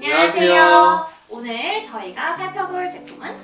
안녕하세요. 오늘 저희가 살펴볼 제품은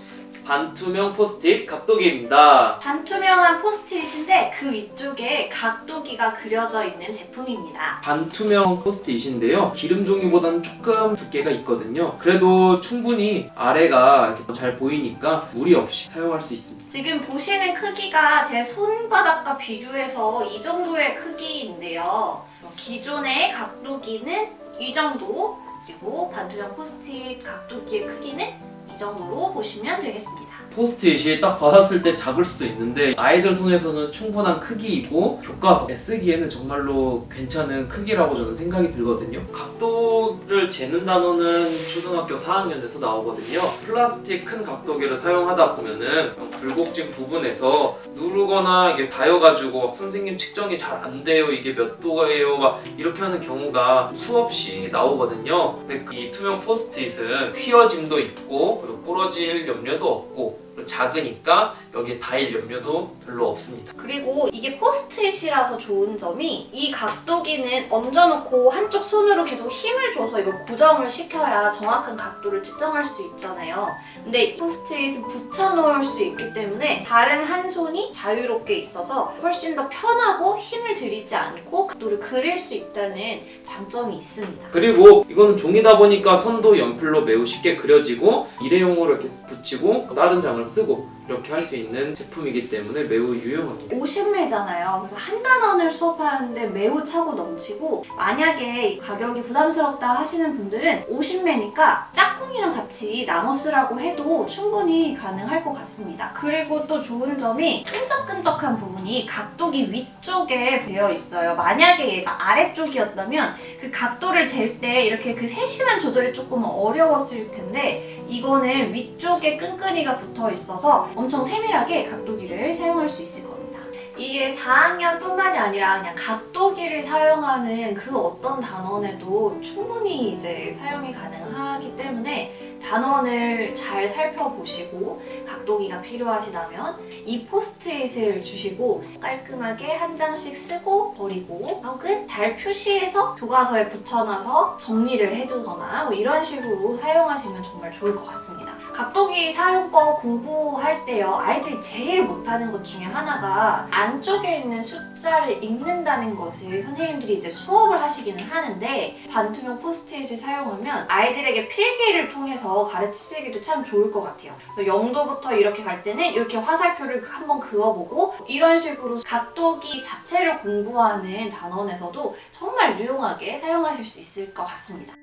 반투명 포스트잇 각도기입니다. 반투명한 포스트잇인데 그 위쪽에 각도기가 그려져 있는 제품입니다. 반투명 포스트잇인데요. 기름 종이보다는 조금 두께가 있거든요. 그래도 충분히 아래가 이렇게 잘 보이니까 무리 없이 사용할 수 있습니다. 지금 보시는 크기가 제 손바닥과 비교해서 이 정도의 크기인데요. 기존의 각도기는 이 정도, 그리고 반투명 포스트잇 각도기의 크기는 이 정도로 보시면 되겠습니다. 포스트잇이 딱 받았을 때 작을 수도 있는데 아이들 손에서는 충분한 크기이고 교과서에 쓰기에는 정말로 괜찮은 크기라고 저는 생각이 들거든요. 각도를 재는 단어는 초등학교 4학년에서 나오거든요. 플라스틱 큰 각도기를 사용하다 보면은 굴곡진 부분에서 누르거나 이게 닿여가지고 선생님 측정이 잘 안 돼요. 이게 몇 도예요? 막 이렇게 하는 경우가 수없이 나오거든요. 근데 이 투명 포스트잇은 휘어짐도 있고 그리고 부러질 염려도 없고 작으니까 여기에 닿일 염려도 별로 없습니다. 그리고 이게 포스트잇이라서 좋은 점이 이 각도기는 얹어놓고 한쪽 손으로 계속 힘을 줘서 이걸 고정을 시켜야 정확한 각도를 측정할 수 있잖아요. 근데 이 포스트잇은 붙여놓을 수 있기 때문에 다른 한 손이 자유롭게 있어서 훨씬 더 편하고 힘을 들이지 않고 각도를 그릴 수 있다는 장점이 있습니다. 그리고 이거는 종이다 보니까 선도 연필로 매우 쉽게 그려지고 일회용으로 이렇게 붙이고 다른 장을 쓰고 이렇게 할 수 있는 제품이기 때문에 매우 유용합니다. 50매잖아요. 그래서 한 단원을 수업하는데 매우 차고 넘치고 만약에 가격이 부담스럽다 하시는 분들은 50매니까 짝꿍이랑 같이 나눠 쓰라고 해도 충분히 가능할 것 같습니다. 그리고 또 좋은 점이 끈적끈적한 부분이 각도기 위쪽에 되어 있어요. 만약에 얘가 아래쪽이었다면 그 각도를 잴 때 이렇게 그 세심한 조절이 조금 어려웠을 텐데 이거는 위쪽에 끈끈이가 붙어 있어서 엄청 세밀하게 각도기를 사용할 수 있을 겁니다. 이게 4학년뿐만이 아니라 그냥 각도기를 사용하는 그 어떤 단원에도 충분히 이제 사용이 가능하기 때문에 단원을 잘 살펴보시고 각도기가 필요하시다면 이 포스트잇을 주시고 깔끔하게 한 장씩 쓰고 버리고 혹은 잘 표시해서 교과서에 붙여놔서 정리를 해두거나 뭐 이런 식으로 사용하시면 정말 좋을 것 같습니다. 각도기 사용법 공부할 때요 아이들이 제일 못하는 것 중에 하나가 안쪽에 있는 숫자를 읽는다는 것을 선생님들이 이제 수업을 하시기는 하는데 반투명 포스트잇을 사용하면 아이들에게 필기를 통해서 가르치시기도 참 좋을 것 같아요. 그래서 0도부터 이렇게 갈 때는 이렇게 화살표를 한번 그어보고 이런 식으로 각도기 자체를 공부하는 단원에서도 정말 유용하게 사용하실 수 있을 것 같습니다.